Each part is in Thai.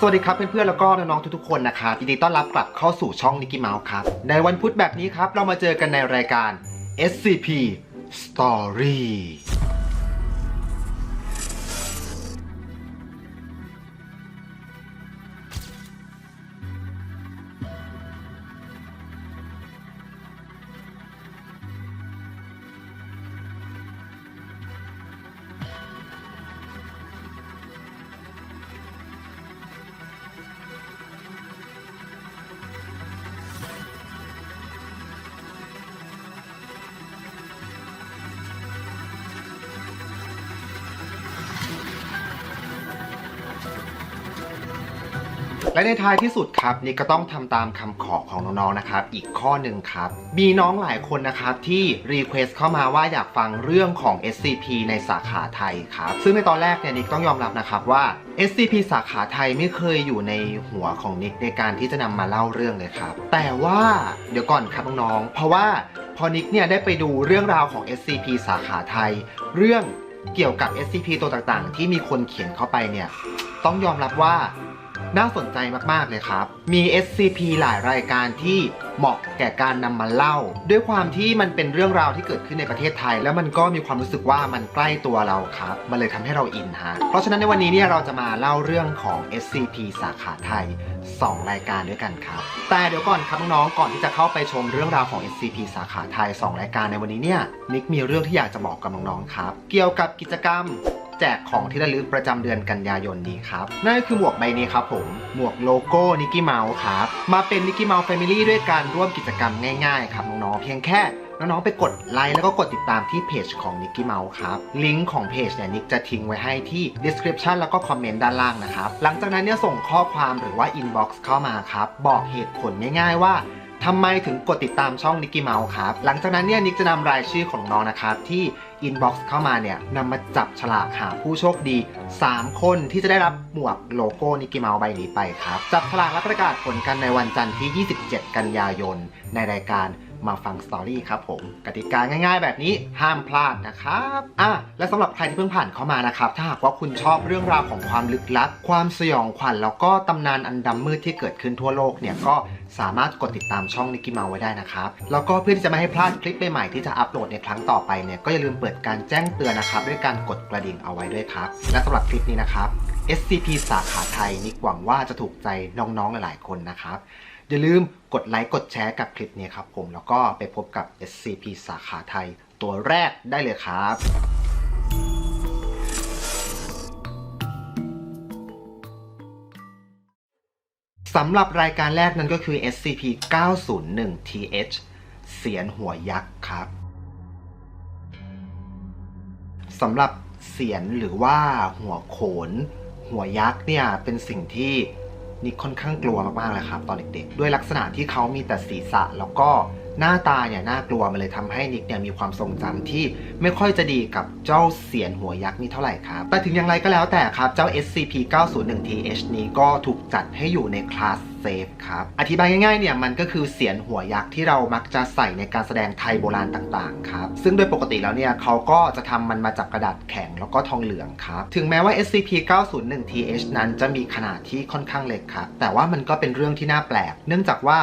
สวัสดีครับเพื่อนๆแล้วก็น้องๆทุกๆคนนะครับยินดีต้อนรับกลับเข้าสู่ช่องนิกกี้เมาส์ครับ ในวันพุธแบบนี้ครับ เรามาเจอกันในรายการ SCP Story และในท้ายที่สุดครับนี่ก็ต้องทำตามคำขอของน้องๆนะครับ อีกข้อหนึ่งครับ มีน้องหลายคนนะครับที่รีเควสเข้ามาว่าอยากฟังเรื่องของ SCP ในสาขาไทยครับ ซึ่งในตอนแรกเนี่ยนิกต้องยอมรับนะครับว่า SCP สาขาไทยไม่เคยอยู่ในหัวของนิกในการที่จะนำมาเล่าเรื่องเลยครับ แต่ว่าเดี๋ยวก่อนครับน้องๆเพราะว่าพอนิกเนี่ยได้ไปดูเรื่องราวของ SCP สาขาไทย เรื่องเกี่ยวกับ SCP ตัวต่างๆ ที่มีคนเขียนเข้าไปเนี่ยต้องยอมรับว่า น่าสนใจมาก ๆ เลยครับ มี SCP หลายรายการที่เหมาะแก่การนำมาเล่า ด้วยความที่มันเป็นเรื่องราวที่เกิดขึ้นในประเทศไทย แล้วมันก็มีความรู้สึกว่ามันใกล้ตัวเราครับ มันเลยทำให้เราอินฮะ เพราะฉะนั้นในวันนี้เนี่ยเราจะมาเล่าเรื่องของ SCP สาขาไทย 2 รายการด้วยกันครับ แต่เดี๋ยวก่อนครับน้องๆก่อนที่จะเข้าไปชมเรื่องราวของ SCP สาขาไทย 2 รายการในวันนี้เนี่ยนิกมีเรื่องที่อยากจะบอกกับน้องๆครับ เกี่ยวกับกิจกรรม แจกของที่ระลึกประจำเดือนกันยายนนี้ครับ นั่นก็คือหมวกใบนี้ครับผม หมวกโลโก้นิกกี้เมาส์ครับ มาเป็นนิกกี้เมาส์แฟมิลี่ด้วยการร่วมกิจกรรมง่ายๆ ครับน้องๆ เพียงแค่น้องๆ ไปกดไลค์แล้วก็กดติดตามที่เพจของนิกกี้เมาส์ครับ ลิงก์ของเพจเนี่ยนิกจะทิ้งไว้ให้ที่ description แล้วก็คอมเมนต์ด้านล่างนะครับ หลังจากนั้นเนี่ยส่งข้อความหรือว่า inbox เข้ามาครับ บอกเหตุผลง่ายๆว่า ทำไมถึงกดติดตามช่องนิกกี้เมาส์ครับ หลังจากนั้นเนี่ยนิกจะนำรายชื่อของน้องนะครับ ที่อินบ็อกซ์เข้ามาเนี่ยนำมาจับฉลากหาผู้โชคดี 3 คนที่จะได้รับหมวกโลโก้นิกกี้เมาส์ใบนี้ไปครับ จับฉลากและประกาศผลกันในวันจันทร์ที่ 27 กันยายนในรายการ มาฟังสตอรี่ครับผมกติกาง่าย ๆ แบบนี้ห้ามพลาดนะครับอะและสำหรับใครที่เพิ่งผ่านเข้ามานะครับถ้าหากว่าคุณชอบเรื่องราวของความลึกลับ ความสยองขวัญแล้วก็ตำนานอันดำมืดที่เกิดขึ้นทั่วโลกเนี่ยก็สามารถกดติดตามช่องนิกกี้เมาไว้ได้นะครับแล้วก็เพื่อที่จะไม่ให้พลาดคลิปใหม่ๆที่จะอัปโหลดในครั้งต่อไปเนี่ยก็อย่าลืมเปิดการแจ้งเตือนนะครับด้วยการกดกระดิ่งเอาไว้ด้วยครับและสำหรับคลิปนี้นะครับ SCP สาขาไทยนิกหวังว่าจะถูกใจน้องๆหลายๆคนนะครับ อย่าลืมกดไลค์กดแชร์กับคลิปนี้ครับผมแล้วก็ไปพบกับ SCP สาขาไทย ตัวแรกได้เลยครับสำหรับรายการแรกนั้นก็คือ SCP 901 TH เสียนหัวยักษ์ครับสำหรับเสียนหรือว่าหัวโขน หัวยักษ์เนี่ยเป็นสิ่งที่ นิกค่อนข้างกลัวมากๆเลยครับ ตอนเด็กๆ ด้วยลักษณะที่เขามีแต่ศีรษะแล้วก็ หน้าตาเนี่ยน่ากลัวมันเลยทำให้นิกเนี่ยมีความทรงจำที่ไม่ค่อยจะดีกับเจ้าเสียนหัวยักษ์นี่เท่าไหร่ครับ แต่ถึงอย่างไรก็แล้วแต่ครับเจ้า SCP 901 TH นี้ก็ถูกจัดให้อยู่ในคลาสเซฟครับ อธิบายง่ายๆเนี่ยมันก็คือเสียนหัวยักษ์ที่เรามักจะใส่ในการแสดงไทยโบราณต่างๆครับ ซึ่งโดยปกติแล้วเนี่ยเขาก็จะทำมันมาจากกระดาษแข็งแล้วก็ทองเหลืองครับ ถึงแม้ว่า SCP 901 TH นั้นจะมีขนาดที่ค่อนข้างเล็กครับ แต่ว่ามันก็เป็นเรื่องที่น่าแปลก เนื่องจากว่า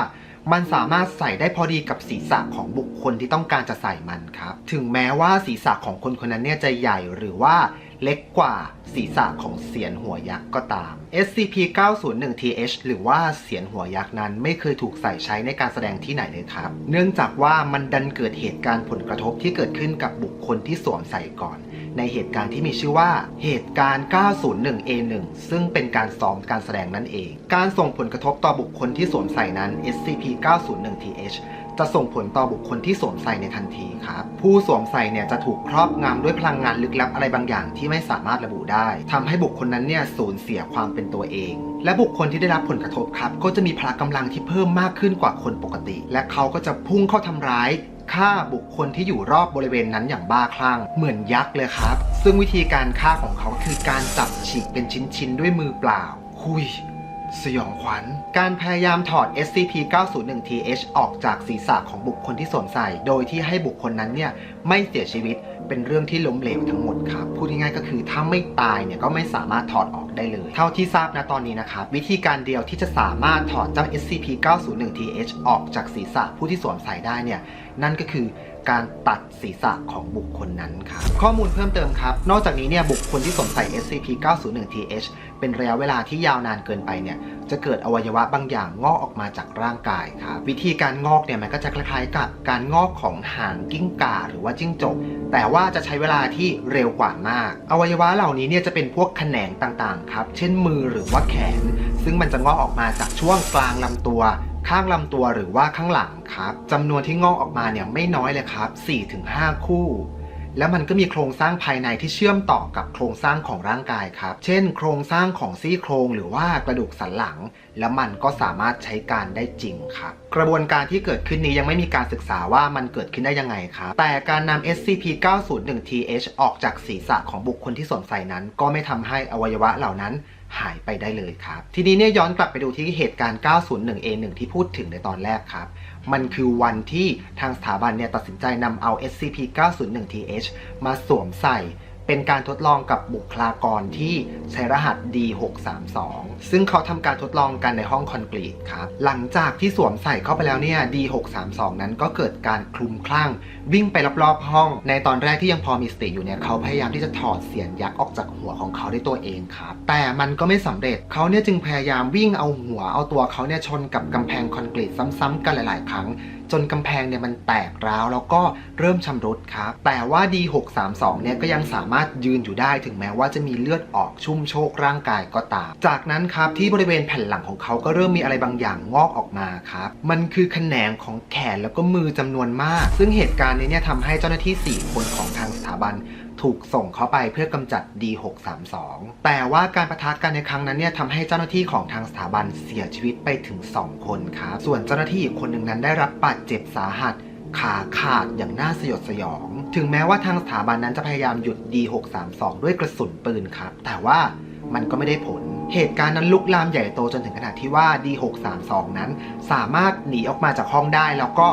มันสามารถใส่ได้พอดีกับศีรษะของบุคคลที่ต้องการจะใส่มันครับ ถึงแม้ว่าศีรษะของคนคนนั้นเนี่ยจะใหญ่หรือว่า เล็กกว่าศีรษะของเสียนหัวยักษ์ก็ตาม SCP 901 TH หรือว่าเสียนหัวยักษ์นั้นไม่เคยถูกใส่ใช้ในการแสดงที่ไหนเลยครับ เนื่องจากว่ามันดันเกิดเหตุการณ์ผลกระทบที่เกิดขึ้นกับบุคคลที่สวมใส่ก่อน ในเหตุการณ์ที่มีชื่อว่าเหตุการณ์ 901A1 ซึ่งเป็นการซ้อมการแสดงนั่นเอง การส่งผลกระทบต่อบุคคลที่สวมใส่นั้น SCP 901TH จะส่งผลต่อบุคคลที่สวมใส่ในทันทีครับ ผู้สวมใส่เนี่ยจะถูกครอบงำด้วยพลังงานลึกลับอะไรบางอย่างที่ไม่สามารถระบุได้ทำให้บุคคลนั้นเนี่ยสูญเสียความเป็นตัวเอง และบุคคลที่ได้รับผลกระทบครับ ก็จะมีพละกำลังที่เพิ่มมากขึ้นกว่าคนปกติ และเขาก็จะพุ่งเข้าทำร้ายฆ่าบุคคลที่อยู่รอบบริเวณนั้นอย่างบ้าคลั่ง เหมือนยักษ์เลยครับ ซึ่งวิธีการฆ่าของเขาคือการจับฉีกเป็นชิ้นๆด้วยมือเปล่า คุย สยองขวัญ การพยายามถอด SCP-901-TH ออกจากศีรษะของบุคคลที่สวมใส่ โดยที่ให้บุคคลนั้นเนี่ยไม่เสียชีวิตเป็นเรื่องที่ล้มเหลวทั้งหมดครับพูดง่ายๆก็คือถ้าไม่ตายเนี่ยก็ไม่สามารถถอดออกได้เลย เท่าที่ทราบนะตอนนี้นะครับวิธีการเดียวที่จะสามารถถอดเจ้า SCP-901-TH ออกจากศีรษะผู้ที่สวมใส่ได้เนี่ยนั่นก็คือการตัดศีรษะของบุคคลนั้นครับข้อมูลเพิ่มเติมครับ นอกจากนี้เนี่ยบุคคลที่สวมใส่ SCP-901-TH เป็นระยะเวลาที่ยาวนานเกินไปเนี่ยจะเกิดอวัยวะบางอย่างงอกออกมาจากร่างกายครับวิธีการงอกเนี่ยมันก็จะคล้ายๆกับการงอกของหางกิ้งก่าหรือว่าจิ้งจกแต่ว่าจะใช้เวลาที่เร็วกว่ามาก อวัยวะเหล่านี้เนี่ยจะเป็นพวกแขนงต่างๆครับเช่นมือหรือว่าแขน ซึ่งมันจะงอกออกมาจากช่วงกลางลำตัวข้างลำตัวหรือว่าข้างหลังครับจำนวนที่งอกออกมาเนี่ยไม่น้อยเลยครับ 4-5 คู่ แล้วมันก็มีโครงสร้างภายในที่เชื่อมต่อกับโครงสร้างของร่างกายครับ เช่น โครงสร้างของซี่โครงหรือว่ากระดูกสันหลัง แล้วมันก็สามารถใช้การได้จริงครับ กระบวนการที่เกิดขึ้นนี้ยังไม่มีการศึกษาว่ามันเกิดขึ้นได้ยังไงครับ แต่การนำ SCP-901-TH ออกจากศีรษะของบุคคลที่สวมใส่นั้น ก็ไม่ทำให้อวัยวะเหล่านั้นหายไปได้เลยครับ ทีนี้เนี่ยย้อนกลับไปดูที่เหตุการณ์ 901A1 ที่พูดถึงในตอนแรกครับ มันคือวันที่ทางสถาบันเนี่ยตัดสินใจนำเอา SCP-901-TH มาสวมใส่ เป็นการทดลองกับบุคลากรที่ใช้รหัส D632 ซึ่งเขาทำการทดลองกันในห้องคอนกรีตครับ หลังจากที่สวมใส่เข้าไปแล้วเนี่ย D632 นั้นก็เกิดการคลุมคลั่ง วิ่งไปรอบๆห้อง ในตอนแรกที่ยังพอมีสติอยู่เนี่ยเขาพยายามที่จะถอดเสียนยักษ์ออกจากหัวของเขาด้วยตัวเองครับ แต่มันก็ไม่สำเร็จเขาเนี่ยจึงพยายามวิ่งเอาหัวเอาตัวเขาเนี่ยชนกับกำแพงคอนกรีตซ้ำๆกันหลาย ๆ ครั้ง จนกำแพงเนี่ยมันแตกร้าวแล้วก็เริ่มชำรุดครับ แต่ว่า D632 เนี่ยก็ยังสามารถยืนอยู่ได้ถึงแม้ว่าจะมีเลือดออกชุ่มโชกร่างกายก็ตาม จากนั้นครับที่บริเวณแผ่นหลังของเขาก็เริ่มมีอะไรบางอย่างงอกออกมาครับ มันคือแขนงของแขนแล้วก็มือจำนวนมาก ซึ่งเหตุการณ์นี้เนี่ยทำให้เจ้าหน้าที่ 4 คนของทางสถาบัน ถูกส่งเข้าไปเพื่อกำจัด D632 แต่ว่าการประทะกันในครั้งนั้นเนี่ยทำให้เจ้าหน้าที่ของทางสถาบันเสียชีวิตไปถึง 2 คนครับส่วนเจ้าหน้าที่อีกคนหนึ่งนั้นได้รับบาดเจ็บสาหัสขาขาดอย่างน่าสยดสยอง ถึงแม้ว่าทางสถาบันนั้นจะพยายามหยุด D632 ด้วยกระสุนปืนครับ แต่ว่ามันก็ไม่ได้ผล เหตุการณ์นั้นลุกลามใหญ่โตจนถึงขนาดที่ว่า D632 นั้น สามารถหนีออกมาจากห้องได้แล้วก็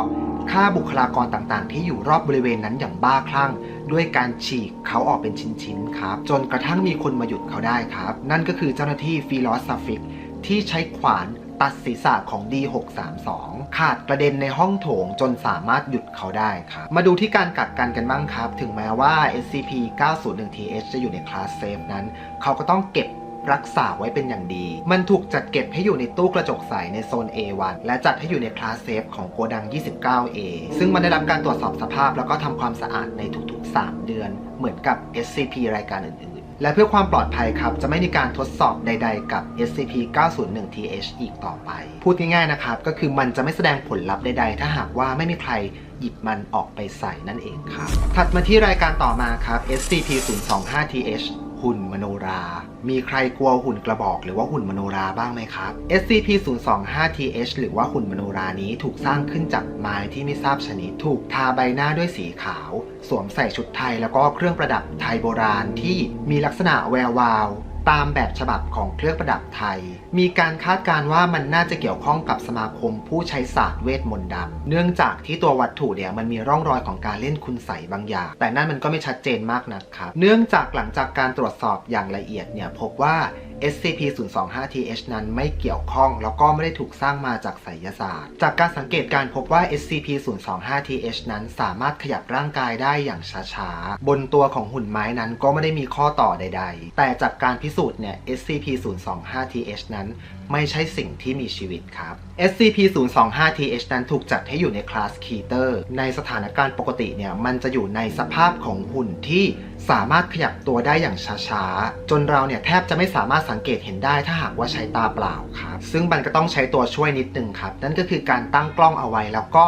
ฆ่าบุคลากรต่างๆ ที่อยู่รอบบริเวณนั้นอย่างบ้าคลั่ง ด้วยการฉีกเขาออกเป็นชิ้นๆครับ จนกระทั่งมีคนมาหยุดเขาได้ครับ นั่นก็คือเจ้าหน้าที่ฟิลอสฟิกที่ใช้ขวานตัดศีรษะของ D632 ขาดกระเด็นในห้องโถงจนสามารถหยุดเขาได้ครับ มาดูที่การกักกันกันบ้างครับ ถึงแม้ว่า SCP-901-TH จะอยู่ในคลาสเซฟนั้น เขาก็ต้องเก็บ รักษาไว้เป็นอย่างดี มันถูกจัดเก็บให้อยู่ในตู้กระจกใสในโซน A1 และจัดให้อยู่ในคลาสเซฟของโกดัง 29A ซึ่งมันได้รับการตรวจสอบสภาพแล้วก็ทำความสะอาดในทุกๆ 3 เดือน เหมือนกับ SCP รายการอื่นๆและเพื่อความปลอดภัยครับ จะไม่มีการทดสอบใด ๆ กับ SCP-901-TH อีกต่อไป พูดง่ายๆนะครับ ก็คือมันจะไม่แสดงผลลัพธ์ใด ๆ ถ้าหากว่าไม่มีใครหยิบมันออกไปใส่นั่นเองครับ ถัดมาที่รายการต่อมาครับ SCP-025-TH หุ่นมโนรา มีใครกลัวหุ่นกระบอกหรือว่าหุ่นมโนราบ้างไหมครับ SCP-025-TH หรือว่าหุ่นมโนรานี้ถูกสร้างขึ้นจากไม้ที่ไม่ทราบชนิด ถูกทาใบหน้าด้วยสีขาว สวมใส่ชุดไทยแล้วก็เครื่องประดับไทยโบราณที่มีลักษณะแวววาว ตามแบบฉบับของเครื่องประดับไทย มีการคาดการ์ว่ามันน่าจะเกี่ยวข้องกับสมาคมผู้ใช้ศาสตร์เวทมนต์ดำเนื่องจากที่ตัววัตถุเนี่ยมันมีร่องรอยของการเล่นคุณใสบางอย่าง แต่นั่นมันก็ไม่ชัดเจนมากนะครับ เนื่องจากหลังจากการตรวจสอบอย่างละเอียดเนี่ยพบว่า SCP-025-TH นั้นไม่เกี่ยวข้อง แล้วก็ไม่ได้ถูกสร้างมาจากไสยศาสตร์ จากการสังเกตการพบว่า SCP-025-TH นั้นสามารถขยับร่างกายได้อย่างช้าๆ บนตัวของหุ่นไม้นั้นก็ไม่ได้มีข้อต่อใด ๆ แต่จากการพิสูจน์เนี่ย SCP-025-TH นั้นไม่ใช่สิ่งที่มีชีวิตครับ SCP-025-TH นั้นถูกจัดให้อยู่ในคลาสคีเตอร์ในสถานการณ์ปกติเนี่ยมันจะอยู่ในสภาพของหุ่นที่ สามารถขยับตัวได้อย่างช้าๆ จนเราเนี่ยแทบจะไม่สามารถสังเกตเห็นได้ถ้าหากว่าใช้ตาเปล่าครับ ซึ่งมันก็ต้องใช้ตัวช่วยนิดนึงครับ นั่นก็คือการตั้งกล้องเอาไว้แล้วก็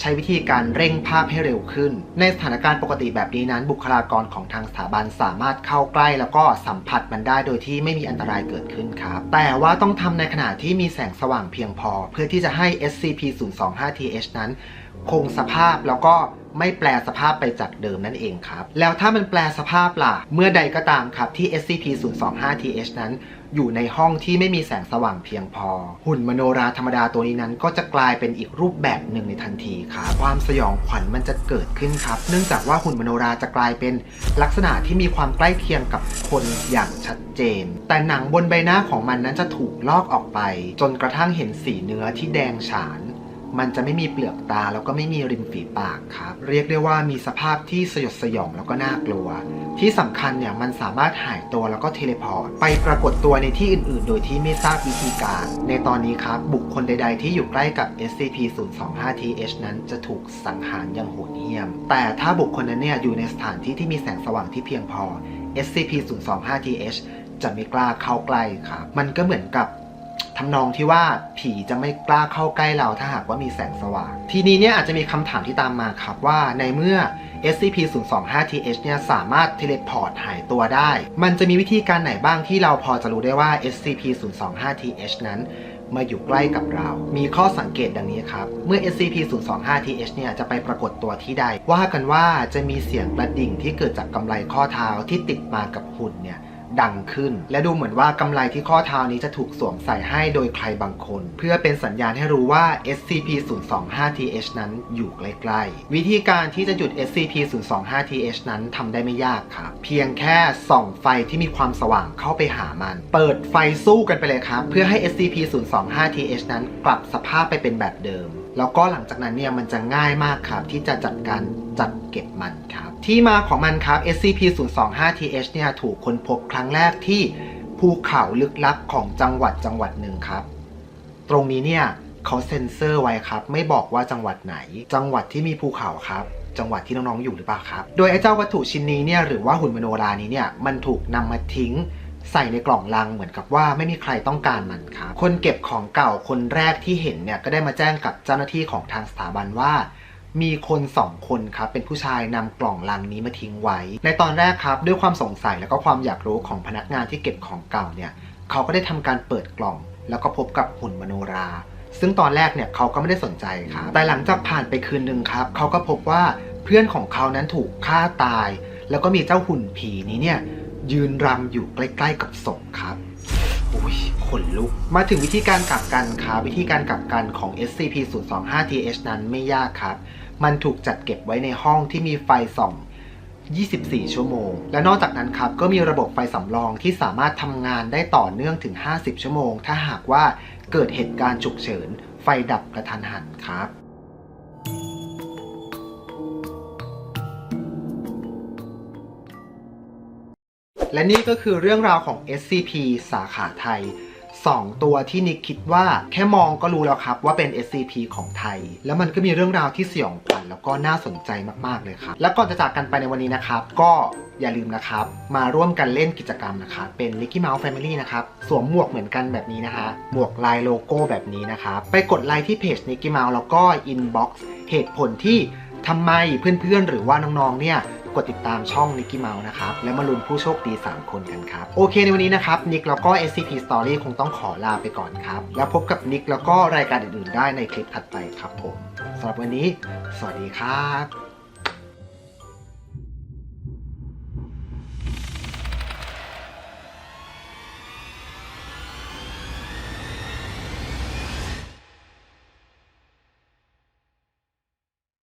ใช้วิธีการเร่งภาพให้เร็วขึ้น ในสถานการณ์ปกติแบบนี้นั้น บุคลากรของทางสถาบันสามารถเข้าใกล้แล้วก็สัมผัสมันได้โดยที่ไม่มีอันตรายเกิดขึ้นครับ แต่ว่าต้องทำในขณะที่มีแสงสว่างเพียงพอ เพื่อที่จะให้ SCP-025-TH นั้น คงสภาพแล้วก็ไม่แปลสภาพไปจากเดิมนั่นเองครับ แล้วถ้ามันแปลสภาพล่ะ เมื่อใดก็ตามครับที่ SCP-025TH นั้น อยู่ในห้องที่ไม่มีแสงสว่างเพียงพอ หุ่นมโนราธรรมดาตัวนี้นั้น ก็จะกลายเป็นอีกรูปแบบหนึ่งในทันทีครับความสยองขวัญมันจะเกิดขึ้นครับ เนื่องจากว่าหุ่นมโนราจะกลายเป็น ลักษณะที่มีความใกล้เคียงกับคนอย่างชัดเจน แต่หนังบนใบหน้าของมันนั้นจะถูกลอกออกไป จนกระทั่งเห็นสีเนื้อที่แดงฉาน มันจะไม่มีเปลือกตาแล้วก็ไม่มีริมฝีปากครับ เรียกได้ว่ามีสภาพที่สยดสยองแล้วก็น่ากลัว ที่สำคัญเนี่ยมันสามารถหายตัวแล้วก็เทเลพอร์ตไปปรากฏตัวในที่อื่นๆ โดยที่ไม่ทราบวิธีการ ในตอนนี้ครับ บุคคลใด ๆ ที่อยู่ใกล้กับ SCP-025TH นั้นจะถูกสังหารอย่างโหดเหี้ยม แต่ถ้าบุคคลนั้นเนี่ยอยู่ในสถานที่ที่มีแสงสว่างที่เพียงพอ SCP-025TH จะไม่กล้าเข้าใกล้ครับ มันก็เหมือนกับ ทำนองที่ว่าผีจะไม่กล้าเข้าใกล้เราถ้าหากว่ามีแสงสว่าง ทีนี้เนี่ยอาจจะมีคำถามที่ตามมาครับว่าในเมื่อ SCP-025TH เนี่ยสามารถเทเลพอร์ตหายตัวได้ มันจะมีวิธีการไหนบ้างที่เราพอจะรู้ได้ว่า SCP-025TH นั้นมาอยู่ใกล้กับเรา มีข้อสังเกตดังนี้ครับ เมื่อ SCP-025TH เนี่ยจะไปปรากฏตัวที่ใด ว่ากันว่าจะมีเสียงกระดิ่งที่เกิดจากกำไลข้อเท้าที่ติดมากับหุ่นเนี่ย ดังขึ้น และดูเหมือนว่ากำไลที่ข้อเท้านี้จะถูกสวมใส่ให้โดยใครบางคน เพื่อเป็นสัญญาณให้รู้ว่า SCP-025TH นั้นอยู่ใกล้ๆ วิธีการที่จะหยุด SCP-025TH นั้นทำได้ไม่ยากครับ เพียงแค่ส่องไฟที่มีความสว่างเข้าไปหามัน เปิดไฟสู้กันไปเลยครับ เพื่อให้ SCP-025TH นั้นกลับสภาพไปเป็นแบบเดิม แล้วก็หลังจากนั้นเนี่ยมันจะง่ายมากครับ ที่จะจัดการจัดเก็บมันครับ ที่มาของมันครับ SCP-025TH เนี่ยถูกค้นพบครั้งแรกที่ภูเขาลึกลับของจังหวัดจังหวัดหนึ่งครับ ตรงนี้เนี่ยเขาเซ็นเซอร์ไว้ครับ ไม่บอกว่าจังหวัดไหน จังหวัดที่มีภูเขาครับ จังหวัดที่น้องๆอยู่หรือเปล่าครับ โดยไอ้เจ้าวัตถุชิ้นนี้เนี่ยหรือว่าหุ่นมโนรานี้เนี่ยมันถูกนำมาทิ้ง ใส่ในกล่องลังเหมือนกับว่าไม่มีใครต้องการมันครับ คนเก็บของเก่าคนแรกที่เห็นเนี่ยก็ได้มาแจ้งกับเจ้าหน้าที่ของทางสถาบันว่ามีคนสองคนครับเป็นผู้ชายนำกล่องลังนี้มาทิ้งไว้ ในตอนแรกครับด้วยความสงสัยแล้วก็ความอยากรู้ของพนักงานที่เก็บของเก่าเนี่ยเขาก็ได้ทำการเปิดกล่อง แล้วก็พบกับหุ่นมโนรา ซึ่งตอนแรกเนี่ยเขาก็ไม่ได้สนใจครับแต่หลังจากผ่านไปคืนหนึ่งครับเขาก็พบว่าเพื่อนของเขานั้นถูกฆ่าตาย แล้วก็มีเจ้าหุ่นผีนี้เนี่ย ยืนรำอยู่ใกล้ ๆ กับศพครับอุ้ยขนลุก มาถึงวิธีการกักกันครับวิธีการกักกันของ SCP-025TH นั้นไม่ยากครับ มันถูกจัดเก็บไว้ในห้องที่มีไฟส่อง 24 ชั่วโมง และนอกจากนั้นครับ ก็มีระบบไฟสำรองที่สามารถทำงานได้ต่อเนื่องถึง 50 ชั่วโมง ถ้าหากว่าเกิดเหตุการณ์ฉุกเฉิน ไฟดับกระทันหันครับ และนี่ก็คือเรื่องราวของ SCP สาขาไทย 2 ตัวที่นิกคิดว่าแค่มองก็รู้แล้วครับว่าเป็น SCP ของไทย แล้วมันก็มีเรื่องราวที่สยองขวัญแล้วก็น่าสนใจมากๆเลยครับ แล้วก่อนจะจากกันไปในวันนี้นะครับ ก็อย่าลืมนะครับ มาร่วมกันเล่นกิจกรรมนะครับเป็น Mickey Mouse Family นะครับ สวมหมวกเหมือนกันแบบนี้นะคะ หมวกลายโลโก้แบบนี้นะครับ ไปกดไลค์ที่เพจ Mickey Mouse แล้วก็ inbox เหตุผลที่ทำไมเพื่อนๆ หรือว่าน้องๆเนี่ย กดติดตามช่องนิกกี้เมาส์นะครับ แล้วมาลุ้นผู้โชคดี 3 คนกันครับ โอเคในวันนี้นะครับนิกแล้วก็ SCP Story คงต้องขอลาไปก่อนครับ แล้วพบกับนิกแล้วก็รายการอื่นๆ ได้ในคลิปถัดไปครับผมสำหรับวันนี้ สวัสดีครับ